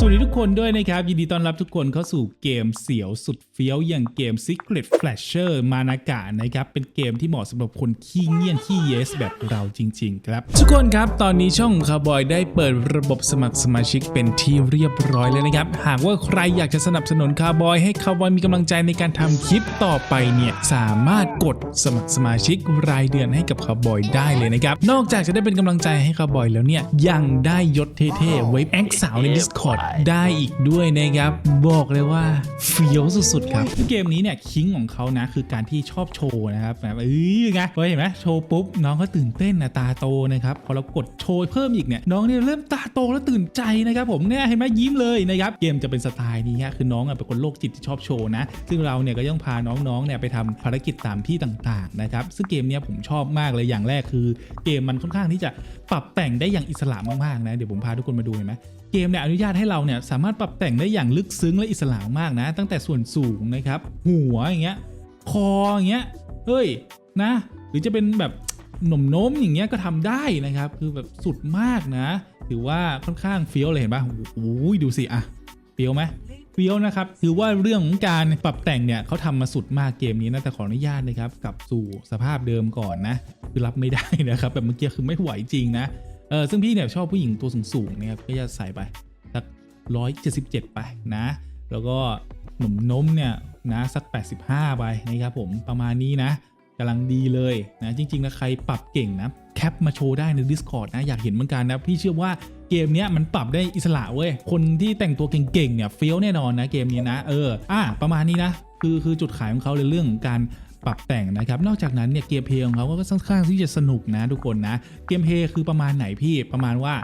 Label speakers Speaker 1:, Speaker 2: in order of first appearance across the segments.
Speaker 1: สวัสดีทุกคนด้วยนะครับ ยินดีต้อนรับทุกคนเข้าสู่เกมเสียวสุดเฟี้ยว อย่างเกม Secret Flasher มานากะนะครับ เป็นเกมที่เหมาะสำหรับคนขี้เงียนขี้เยสแบบเราจริง ๆ ครับ ทุกคนครับ ตอนนี้ช่องคาร์บอยได้เปิดระบบสมัครสมาชิกเป็นที่เรียบร้อยแล้วนะครับ หากว่าใครอยากจะสนับสนุนคาร์บอยให้คาร์บอยมีกำลังใจในการทำคลิปต่อไปเนี่ยสามารถกดสมัครสมาชิกรายเดือนให้กับคาร์บอยได้เลยนะครับนอกจากจะได้เป็นกำลังใจให้คาร์บอยแล้วเนี่ยยังได้ยศเท่ๆไว้แอคสาวใน Discord ได้อีกด้วยนะครับ บอกเลยว่าเฟี้ยวสุดๆครับ เกมนี้เนี่ยคิงของเขานะ คือการที่ชอบโชว์นะครับแบบเอ้ยไงเห็นไหมโชว์ปุ๊บ น้องก็ตื่นเต้นนะตาโตนะครับ พอเรากดโชว์เพิ่มอีกเนี่ยน้องเนี่ยเริ่มตาโตแล้วตื่นใจนะครับผมเนี่ยเห็นไหมยิ้มเลยนะครับ เกมจะเป็นสไตล์นี้ฮะคือน้องอะเป็นคนโรคจิตที่ชอบโชว์นะ ซึ่งเราเนี่ยก็ยังพาน้องๆเนี่ยไปทำภารกิจตามที่ต่างๆนะครับซึ่งเกมเนี้ยผมชอบมากเลยอย่างแรกคือ เกมมันค่อนข้างที่จะ ปรับแต่งได้อย่างอิสระมากๆนะเดี๋ยวผมพาทุกคนมาดูเห็นไหมเกมเนี่ยอนุญาตให้เราเนี่ยสามารถปรับแต่งได้อย่างลึกซึ้งและอิสระมากนะ ตั้งแต่ส่วนสูงนะครับหัวอย่างเงี้ยคออย่างเงี้ยเฮ้ยนะ หรือจะเป็นแบบหน่มโน้มอย่างเงี้ยก็ทำได้นะครับ คือแบบสุดมากนะ ถือว่าค่อนข้างเฟี้ยวเลยเห็นปะโอ้โหดูสิอะเฟี้ยวไหม ฟี้ยวนะครับถือว่าเรื่องของการปรับแต่งเนี่ยเขาทำมาสุดมากเกมนี้นะแต่ขออนุญาตนะครับกลับสู่สภาพเดิมก่อนนะคือรับไม่ได้นะครับแบบเมื่อกี้คือไม่ไหวจริงนะเออซึ่งพี่เนี่ยชอบผู้หญิงตัวสูงๆนะครับก็จะใส่ไปสักร้อยเจ็ดสิบเจ็ดไปนะ แล้วก็หนุ่มนมเนี่ยนะสัก 85 ไปนะครับผมประมาณนี้นะกำลังดีเลยนะจริงๆนะใครปรับเก่งนะ แคปมาโชว์ได้ใน Discord นะอยากเห็นเหมือนกันนะพี่เชื่อว่าเกมนี้มันปรับได้อิสระเว้ย คนที่แต่งตัวเก่งๆเนี่ยเฟี้ยวแน่นอนนะเกมนี้นะเอออะประมาณนี้นะคือคือจุดขายของเขาในเรื่องของการปรับแต่งนะครับ นอกจากนั้นเนี่ยเกมเพลย์ของเขาก็ค่อนข้างที่จะสนุกนะทุกคนนะ เกมเพลย์คือประมาณไหนพี่ประมาณว่า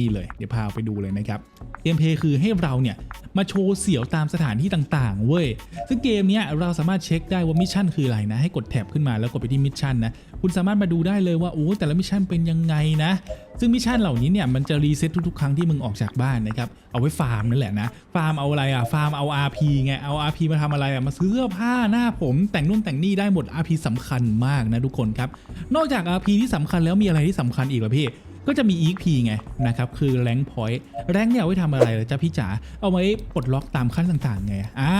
Speaker 1: นี่เลยเดี๋ยวพาไปดูเลยนะครับเกมเพย์คือให้เราเนี่ยมาโชว์เสียวตามสถานที่ต่างๆเว้ยซึ่งเกมเนี้ยเราสามารถเช็คได้ว่ามิชชั่นคืออะไรนะให้กดแท็บขึ้นมาแล้วกดไปที่มิชชั่นนะคุณสามารถมาดูได้เลยว่าโอ้แต่ละมิชชั่นเป็นยังไงนะ ซึ่งมิชชั่นเหล่านี้เนี่ยมันจะรีเซ็ตทุกๆ ครั้งที่มึงออกจากบ้านนะครับเอาไว้ฟาร์มนั่นแหละนะฟาร์มเอาอะไรอะฟาร์มเอา RP ไงเอา RP มาทำอะไรอะมาซื้อเสื้อผ้าหน้าผมแต่งนู่นแต่งนี่ได้หมด RP สำคัญมากนะทุกคนครับนอกจาก RP ที่สำคัญแล้วมีอะไรที่สำคัญอีกเหรอพี่ ก็จะมี EXP ไงนะครับ คือ Rank Point Rank เนี่ยเอาไว้ทำอะไรเหรอจ๊ะพี่จ๋าเอาไว้ปลดล็อกตามขั้นต่างๆไงอ่า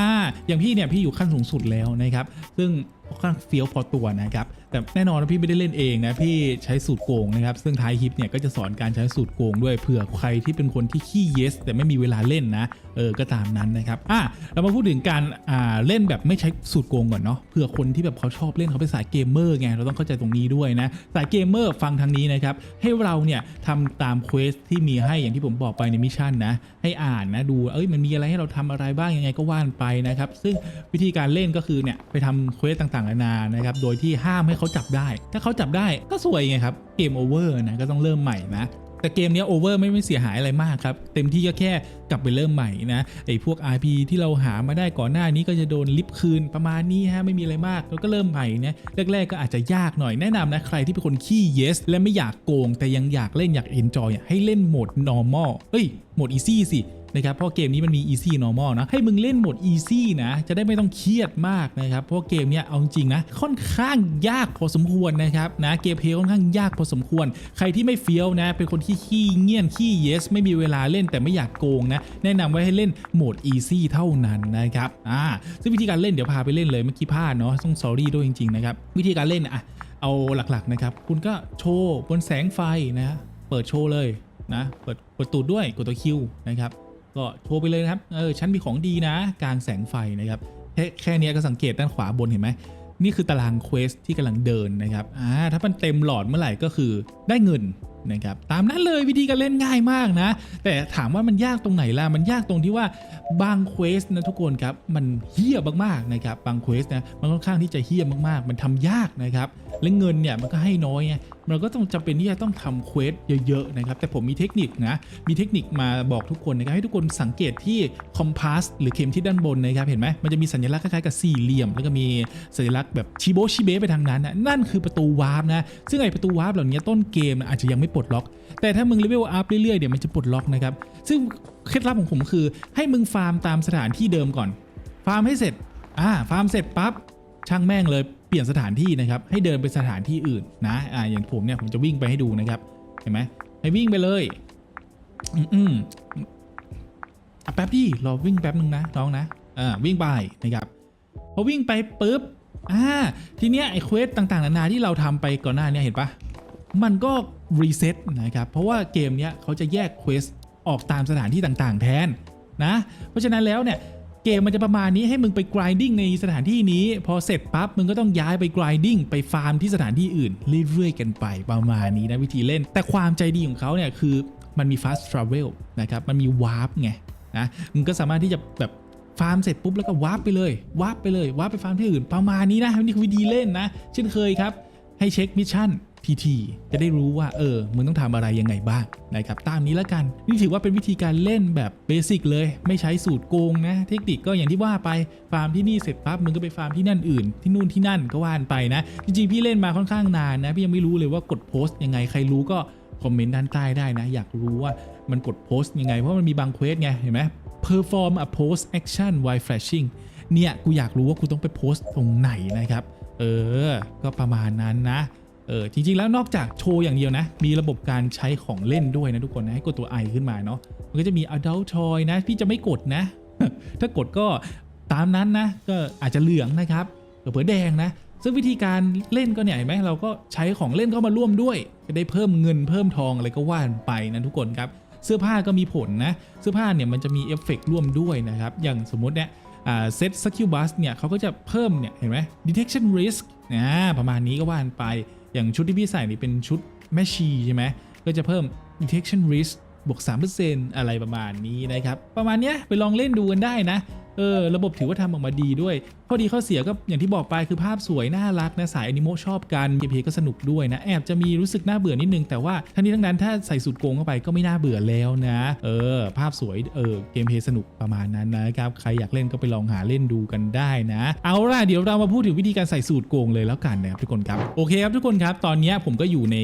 Speaker 1: อย่างพี่เนี่ยพี่อยู่ขั้นสูงสุดแล้วนะครับ ซึ่งค่อนข้างเฟี้ยวพอตัวนะครับแต่แน่นอนว่าพี่ไม่ได้เล่นเองนะพี่ใช้สูตรโกงนะครับซึ่งท้ายคลิปเนี่ยก็จะสอนการใช้สูตรโกงด้วยเผื่อใครที่เป็นคนที่ขี้เยสแต่ไม่มีเวลาเล่นนะเออก็ตามนั้นนะครับอะเรามาพูดถึงการอ่าเล่นแบบไม่ใช้สูตรโกงก่อนเนาะเผื่อคนที่แบบเขาชอบเล่นเขาเป็นสายเกมเมอร์ไงเราต้องเข้าใจตรงนี้ด้วยนะสายเกมเมอร์ฟังทางนี้นะครับให้เราเนี่ยทำตามเควสที่มีให้อย่างที่ผมบอกไปในมิชชั่นนะให้อ่านนะดูเอ้ยมันมีอะไรให้เราทำอะไรบ้างยังไงก็ว่านไปนะครับซึ่งวิธีการเล่นก็คือเนี่ยไปทำเควสต่างๆนานานะครับ โดยที่ห้ามให้เขาจับได้ ถ้าเขาจับได้ก็สวยไงครับ เกมโอเวอร์นะ ก็ต้องเริ่มใหม่นะ แต่เกมนี้โอเวอร์ไม่ไม่เสียหายอะไรมากครับ เต็มที่ก็แค่กลับไปเริ่มใหม่นะ ไอ้พวก RP ที่เราหามาได้ก่อนหน้านี้ก็จะโดนลิฟต์คืนประมาณนี้ฮะ ไม่มีอะไรมาก แล้วก็เริ่มใหม่นะแรกๆก็อาจจะยากหน่อย แนะนำนะ ใครที่เป็นคนขี้ yes และไม่อยากโกง แต่ยังอยากเล่นอยาก enjoy อะให้เล่นโหมด normal เฮ้ย โหมด easy สิ นะครับเพราะเกมนี้มันมี easy normal นะให้มึงเล่นโหมด easy นะจะได้ไม่ต้องเครียดมากนะครับเพราะเกมเนี้ยเอาจริงนะค่อนข้างยากพอสมควรนะครับนะเกมเพลย์ค่อนข้างยากพอสมควร ใครที่ไม่เฟี้ยวนะเป็นคนที่ขี้เงียนขี้ yes ไม่มีเวลาเล่นแต่ไม่อยากโกงนะแนะนำไว้ให้เล่นโหมด easy เท่านั้นนะครับอ่าซึ่งวิธีการเล่นเดี๋ยวพาไปเล่นเลยเมื่อกี้พลาดเนาะต้อง sorry ด้วยจริงๆนะครับวิธีการเล่นอะเอาหลักๆนะครับคุณก็โชว์บนแสงไฟนะเปิดโชว์เลยนะเปิดเปิดตูดด้วยกดตัวคิวนะครับ ก็โทรไปเลยนะครับ เออฉันมีของดีนะ กลางแสงไฟนะครับ แค่แค่เนี้ยก็สังเกตด้านขวาบนเห็นไหม นี่คือตารางเควสที่กำลังเดินนะครับ อ่า ถ้ามันเต็มหลอดเมื่อไหร่ก็คือได้เงินนะครับ ตามนั้นเลยวิธีการเล่นง่ายมากนะ แต่ถามว่ามันยากตรงไหนล่ะ มันยากตรงที่ว่าบางเควสนะทุกคนครับ มันเฮี้ยมากๆนะครับ บางเควสนะ มันค่อนข้างที่จะเฮี้ยมากๆ มันทำยากนะครับ และเงินเนี่ยมันก็ให้น้อยไงเราก็ต้องจำเป็นที่จะต้องทำเควสเยอะๆนะครับแต่ผมมีเทคนิคนะมีเทคนิคมาบอกทุกคนนะครับให้ทุกคนสังเกตที่คอมพาสหรือเข็มที่ด้านบนนะครับเห็นไหมมันจะมีสัญลักษณ์คล้ายๆกับสี่เหลี่ยม แล้วก็มีสัญลักษณ์แบบชิโบชิเบไปทางนั้นนะนั่นคือประตูวาร์ปนะซึ่งไอประตูวาร์ปเหล่านี้ต้นเกมอาจจะยังไม่ปลดล็อก แต่ถ้ามึงเลเวลอัพเรื่อยๆเดี๋ยวมันจะปลดล็อกนะครับซึ่งเคล็ดลับของผมคือ ให้มึงฟาร์มตามสถานที่เดิมก่อน ฟาร์มให้เสร็จอ่าฟาร์มเสร็จปั๊บช่างแม่งเลย ลี่ยนสถานที่นะครับ ให้เดินไปสถานที่อื่นนะอ่าอย่างผมเนี่ยผมจะวิ่งไปให้ดูนะครับ เห็นไหมให้วิ่งไปเลยอืมอืมแป๊บดิรอวิ่งแป๊บนึงนะน้องนะอ่าวิ่งไปนะครับพอวิ่งไปปุ๊บอ่าทีเนี้ยไอ้เควสต่างๆนานาที่เราทำไปก่อนหน้าเนี้เห็นปะมันก็รีเซ็ตนะครับ เพราะว่าเกมเนี้ยเขาจะแยกเควสออกตามสถานที่ต่างๆ แทนนะ เพราะฉะนั้นแล้วเนี่ย เกมมันจะประมาณนี้ให้มึงไป grinding ในสถานที่นี้ พอเสร็จปั๊บมึงก็ต้องย้ายไป grinding ไปฟาร์มที่สถานที่อื่นเรื่อยๆกันไปประมาณนี้นะวิธีเล่น แต่ความใจดีของเขาเนี่ยคือมันมี fast travel นะครับมันมี warp ไงนะมึงก็สามารถที่จะแบบฟาร์มเสร็จปุ๊บแล้วก็วาร์ปไปเลยวาร์ปไปเลยวาร์ปไปฟาร์มที่อื่นประมาณนี้นะนี่คือวิธีเล่นนะ เช่นเคยครับ ให้เช็คมิชชั่น ทีทีจะได้รู้ว่าเออมึงต้องทำอะไรยังไงบ้างนะครับตามนี้แล้วกันนี่ถือว่าเป็นวิธีการเล่นแบบเบสิกเลย ไม่ใช้สูตรโกงนะ เทคนิคก็อย่างที่ว่าไปฟาร์มที่นี่เสร็จปั๊บมึงก็ไปฟาร์มที่นั่นอื่น ที่นู่นที่นั่นก็ว่านไปนะ จริงๆพี่เล่นมาค่อนข้างนานนะพี่ยังไม่รู้เลยว่ากดโพสต์ยังไงใครรู้ก็คอมเมนต์ด้านใต้ได้นะ อยากรู้ว่ามันกดโพสต์ยังไง เพราะมันมีบางเควสไงเห็นไหม perform a post action while flashing เนี่ย กูอยากรู้ว่ากูต้องไปโพสต์ตรงไหนนะครับ เออ ก็ประมาณนั้นนะ เออจริงๆแล้วนอกจากโชว์อย่างเดียวนะ มีระบบการใช้ของเล่นด้วยนะทุกคนนะให้กดตัว i ขึ้นมาเนาะมันก็จะมี adult toy นะ พี่จะไม่กดนะ ถ้ากดก็ตามนั้นนะ ก็อาจจะเหลืองนะครับเผื่อแดงนะ ซึ่งวิธีการเล่นก็เนี่ยเห็นไหมเราก็ใช้ของเล่นเข้ามาร่วมด้วยจะได้เพิ่มเงินเพิ่มทองอะไรก็ว่านไปนะทุกคนครับเสื้อผ้าก็มีผลนะ เสื้อผ้าเนี่ยมันจะมีเอฟเฟกร่วมด้วยนะครับ อย่างสมมติเนี่ยเซตสกิลบัสเนี่ยเขาก็จะเพิ่มเนี่ยเห็นไหม detection risk นะประมาณนี้ก็ว่านไป อย่างชุดที่พี่ใส่นี่เป็นชุดแมชชีใช่ไหมก็จะเพิ่ม detection risk บวก 3%อะไรประมาณนี้นะครับ ประมาณเนี้ยไปลองเล่นดูกันได้นะ เออ ระบบถือว่าทำออกมาดีด้วยข้อดีข้อเสียก็อย่างที่บอกไปคือภาพสวยน่ารักนะสายอนิโมชอบกันเกมเพลย์ก็สนุกด้วยนะแอบจะมีรู้สึกน่าเบื่อนิดนึงแต่ว่าทั้งนี้ทั้งนั้นถ้าใส่สูตรโกงเข้าไปก็ไม่น่าเบื่อแล้วนะเออภาพสวยเออเกมเพลย์สนุกประมาณนั้นนะครับใครอยากเล่นก็ไปลองหาเล่นดูกันได้นะ เอาล่ะเดี๋ยวเรามาพูดถึงวิธีการใส่สูตรโกงเลยแล้วกันนะครับทุกคนครับโอเคครับทุกคนครับตอนนี้ผมก็อยู่ใน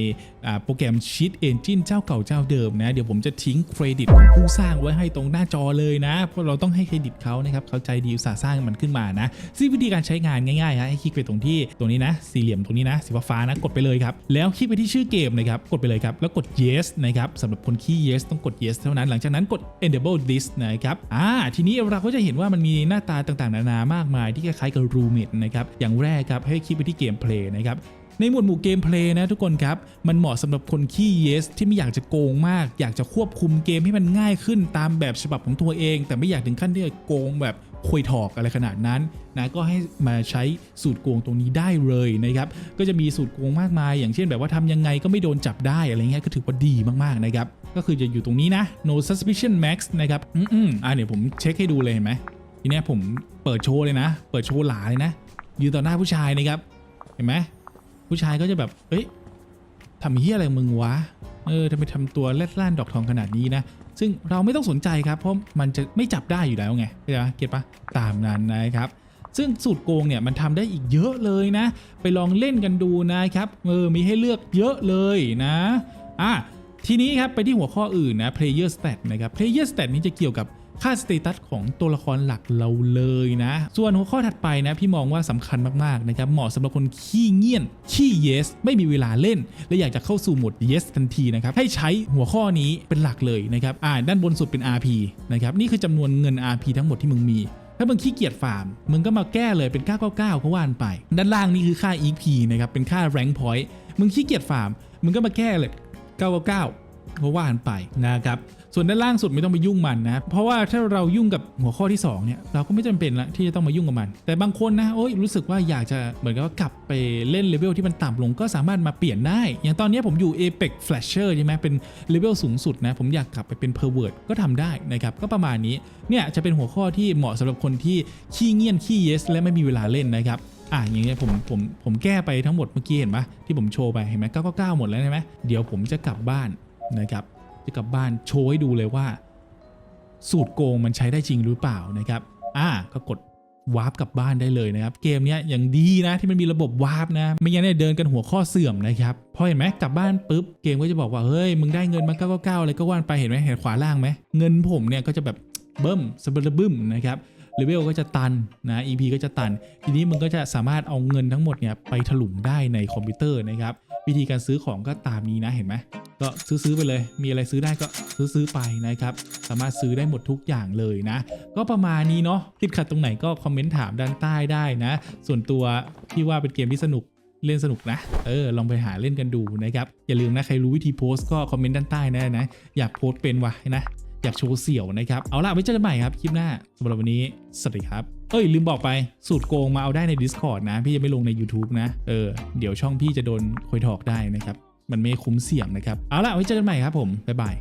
Speaker 1: โปรแกรม Cheat Engine เจ้าเก่าเจ้าเดิมนะเดี๋ยวผมจะทิ้งเครดิตของผู้สร้างไว้ให้ตรงหน้าจอเลยนะเพราะเราต้องให้เครดิตเขานะครับเขาใจดีอุตส่าห์สร้างมันขึ้นมานะซึ่งวิธีการใช้งานง่ายๆฮะให้คลิกไปตรงที่ตรงนี้นะสี่เหลี่ยมตรงนี้นะสีฟ้านะกดไปเลยครับแล้วคลิกไปที่ชื่อเกมนะครับกดไปเลยครับแล้วกด yes นะครับสำหรับคนขี้ yes ต้องกด yes เท่านั้นหลังจากนั้นกด enable this นะครับอ่าทีนี้เราก็จะเห็นว่ามันมีหน้าตาต่างๆ นานามากมายที่คล้ายๆกับ roommate นะครับอย่างแรกครับให้คลิกไปที่เกม play นะครับในหมวดหมู่เกมเพลย์นะทุกคนครับ มันเหมาะสำหรับคนขี้เยส ที่ไม่อยากจะโกงมาก อยากจะควบคุมเกมให้มันง่ายขึ้นตามแบบฉบับของตัวเอง แต่ไม่อยากถึงขั้นที่จะโกงแบบ คุยถอกอะไรขนาดนั้นนะก็ให้มาใช้สูตรโกงตรงนี้ได้เลยนะครับก็จะมีสูตรโกงมากมาย อย่างเช่นแบบว่าทำยังไงก็ไม่โดนจับได้อะไรเงี้ยก็ถือว่าดีมากๆนะครับก็คือจะอยู่ตรงนี้นะ no suspicion max นะครับอืมอ่าเดี๋ยวผมเช็คให้ดูเลยเห็นไหมทีเนี้ยผมเปิดโชว์เลยนะ เปิดโชว์หลาเลยนะยืนต่อหน้าผู้ชายนะครับ เห็นไหมผู้ชายก็จะแบบเอ้ยทำเฮี้ยอะไรมึงวะ เออทำไมทำตัวเล็ดล่านดอกทองขนาดนี้นะ ซึ่งเราไม่ต้องสนใจครับ เพราะมันจะไม่จับได้อยู่แล้วไงเข้าใจปะเก็ตปะตามนั้นนะครับซึ่งสูตรโกงเนี่ยมันทำได้อีกเยอะเลยนะ ไปลองเล่นกันดูนะครับเออมีให้เลือกเยอะเลยนะอะทีนี้ครับไปที่หัวข้ออื่นนะ player stat นะครับ player stat นี้จะเกี่ยวกับ ค่าสเตตัสของตัวละครหลักเราเลยนะ ส่วนหัวข้อถัดไปนะพี่มองว่าสำคัญมากๆนะครับเหมาะสำหรับคนขี้เงียนขี้ yes ไม่มีเวลาเล่น และอยากจะเข้าสู่โหมด yes ทันทีนะครับให้ใช้หัวข้อนี้เป็นหลักเลยนะครับอ่าด้านบนสุดเป็น RP นะครับนี่คือจำนวนเงิน RP ทั้งหมดที่มึงมีถ้ามึงขี้เกียจฟาร์ม มึงก็มาแก้เลยเป็น 999ก็ว่านไป ด้านล่างนี่คือค่า EP นะครับ เป็นค่า rank point มึงขี้เกียจฟาร์ม มึงก็มาแก้เลย 999ก็ว่านไปนะครับ ส่วนด้านล่างสุดไม่ต้องไปยุ่งมันนะเพราะว่าถ้าเรายุ่งกับหัวข้อที่2เนี่ยเราก็ไม่จำเป็นละที่จะต้องมายุ่งกับมัน แต่บางคนนะโอ้ยรู้สึกว่าอยากจะเหมือนกับว่ากลับไปเล่นเลเวลที่มันต่ำลงก็สามารถมาเปลี่ยนได้ อย่างตอนนี้ผมอยู่ Apex Flasher ใช่ไหมเป็นเลเวลสูงสุดนะผมอยากกลับไปเป็น Pervert ก็ทำได้นะครับก็ประมาณนี้เนี่ยจะเป็นหัวข้อที่เหมาะสำหรับคนที่ขี้เงียนขี้ yes และไม่มีเวลาเล่นนะครับอะอย่างเงี้ยผมผมผมแก้ไปทั้งหมดเมื่อกี้เห็นปะที่ผมโชว์ไปเห็นไหม999หมดแล้วใช่ไหมเดี๋ยวผมจะกลับบ้านนะครับ จะกลับบ้านโชว์ให้ดูเลยว่า สูตรโกงมันใช้ได้จริงหรือเปล่านะครับอ่าก็กดวาร์ปกลับบ้านได้เลยนะครับ เกมเนี้ยอย่างดีนะที่มันมีระบบวาร์ปนะ ไม่งั้นเนี่ยเดินกันหัวข้อเสื่อมนะครับพอเห็นไหมกลับบ้านปุ๊บเกมก็จะบอกว่า เฮ้ย มึงได้เงินมา999อะไรก็ว่านไปเห็นไหมเห็นขวาล่างไหมเงินผมเนี่ยก็จะแบบเบิ่มสะบัดบึ้มนะครับเลเวลก็จะตันนะ EP ก็จะตัน ทีนี้มึงก็จะสามารถเอาเงินทั้งหมดเนี่ยไปถลุงได้ในคอมพิวเตอร์นะครับ วิธีการซื้อของก็ตามนี้นะเห็นไหมก็ซื้อซื้อไปเลย มีอะไรซื้อได้ก็ซื้อซื้อไปนะครับ สามารถซื้อได้หมดทุกอย่างเลยนะ ก็ประมาณนี้เนาะติดขัดตรงไหนก็คอมเมนต์ถามด้านใต้ได้นะ ส่วนตัวพี่ว่าเป็นเกมที่สนุกเล่นสนุกนะ เออ ลองไปหาเล่นกันดูนะครับ อย่าลืมนะ ใครรู้วิธีโพสต์ก็คอมเมนต์ด้านใต้นะนะ อยากโพสต์เป็นวะนะ อยากโชว์เสี่ยวนะครับ เอาล่ะไว้เจอกันใหม่ครับ คลิปหน้าสำหรับวันนี้ สวัสดีครับ เอ้ย ลืมบอกไปสูตรโกงมาเอาได้ใน Discord นะ พี่จะไม่ลงใน YouTube นะ เออ เดี๋ยวช่องพี่จะโดนคุยถอกได้นะครับ มันไม่คุ้มเสี่ยงนะครับ เอาล่ะไว้เจอกันใหม่ครับผมบ๊ายบาย